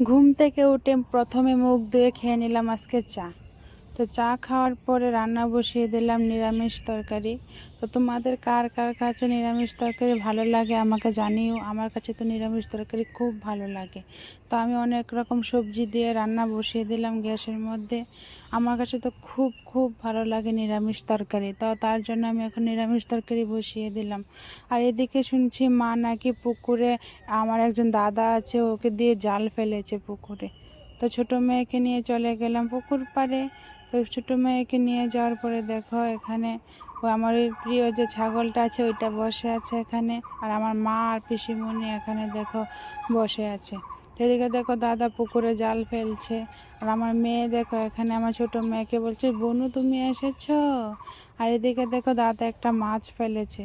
ঘুম থেকে উঠে প্রথমে মুখ ধুয়ে খেয়ে নিলাম আজকে চা। তো চা খাওয়ার পরে রান্না বসিয়ে দিলাম নিরামিষ তরকারি। তো তোমাদের কার কার কাছে নিরামিষ তরকারি ভালো লাগে আমাকে জানিও। আমার কাছে তো নিরামিষ তরকারি খুব ভালো লাগে। তো আমি অনেক রকম সবজি দিয়ে রান্না বসিয়ে দিলাম গ্যাসের মধ্যে। আমার কাছে তো খুব খুব ভালো লাগে নিরামিষ তরকারি। তো তার জন্য আমি এখন নিরামিষ তরকারি বসিয়ে দিলাম। আর এদিকে শুনছি মা নাকি পুকুরে, আমার একজন দাদা আছে, ওকে দিয়ে জাল ফেলেছে পুকুরে। তো ছোটো মেয়েকে নিয়ে চলে গেলাম পুকুর পাড়ে। তো ছোটো মেয়েকে নিয়ে যাওয়ার পরে দেখো এখানে ও আমার ওই প্রিয় যে ছাগলটা আছে, ওইটা বসে আছে এখানে। আর আমার মা আর পিসিমণি এখানে দেখো বসে আছে। এদিকে দেখো দাদা পুকুরে জাল ফেলছে। আর আমার মেয়ে দেখো এখানে আমার ছোট মেয়েকে বলছে, বনু, তুমি এসেছ? আর এদিকে দেখো দাদা একটা মাছ ফেলেছে।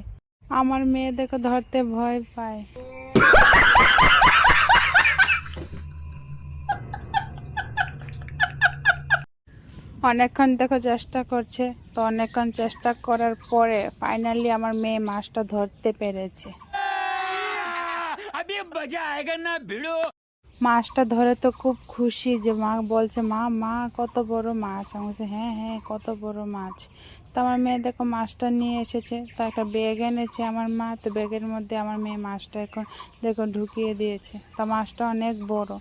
আমার মেয়ে দেখো ধরতে ভয় পায়। অনেকক্ষণ দেখো চেষ্টা করছে তো অনেকক্ষণ চেষ্টা করার পরে ফাইনালি আমার মেয়ে মাছটা ধরতে পেরেছে। মাছটা ধরে তো খুব খুশি যে মা বলছে মা মা কত বড় মাছ। আমি বলছি হ্যাঁ হ্যাঁ কত বড় মাছ। তো আমার মেয়ে দেখো মাছটা নিয়ে এসেছে তো একটা ব্যাগ এনেছে আমার মা তো ব্যাগের মধ্যে আমার মেয়ে মাছটা এখন দেখো ঢুকিয়ে দিয়েছে। তো মাছটা অনেক বড়।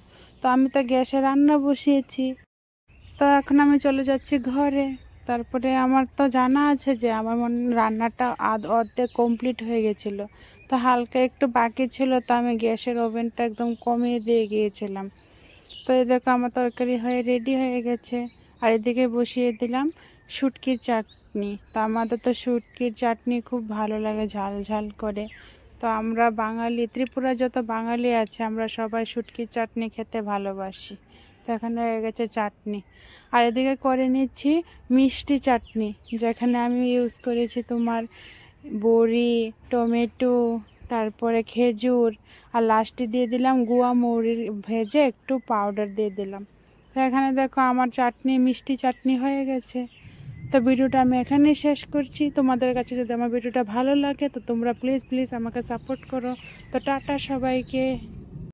তো আমি তো গ্যাসে রান্না বসিয়েছি। তো এখন আমি চলে যাচ্ছি ঘরে। তারপরে আমার তো জানা আছে যে আমার মনে রান্নাটা আধ অর্ধেক কমপ্লিট হয়ে গেছিল। তো হালকা একটু বাকি ছিল, তো আমি গ্যাসের ওভেনটা একদম কমিয়ে দিয়ে গিয়েছিলাম। তো এই দেখো আমার তরকারি হয়ে রেডি হয়ে গেছে। আর এদিকে বসিয়ে দিলাম শুটকির চাটনি। তো আমাদের তো শুটকির চাটনি খুব ভালো লাগে, ঝাল ঝাল করে। তো আমরা বাঙালি ত্রিপুরা যত বাঙালি আছে, আমরা সবাই শুটকির চাটনি খেতে ভালোবাসি। এখানে হয়ে গেছে চাটনি। আর এদিকে করে নিচ্ছি মিষ্টি চাটনি, যেখানে আমি ইউজ করেছি তোমার বড়ি, টমেটো, তারপরে খেজুর, আর লাস্টে দিয়ে দিলাম গুয়া মৌরির ভেজে একটু পাউডার দিয়ে দিলাম। তো এখানে দেখো আমার চাটনি, মিষ্টি চাটনি হয়ে গেছে। তো ভিডিওটা আমি এখানেই শেষ করছি। তোমাদের কাছে যদি আমার ভিডিওটা ভালো লাগে, তো তোমরা প্লিজ প্লিজ আমাকে সাপোর্ট করো। তো টাটা সবাইকে।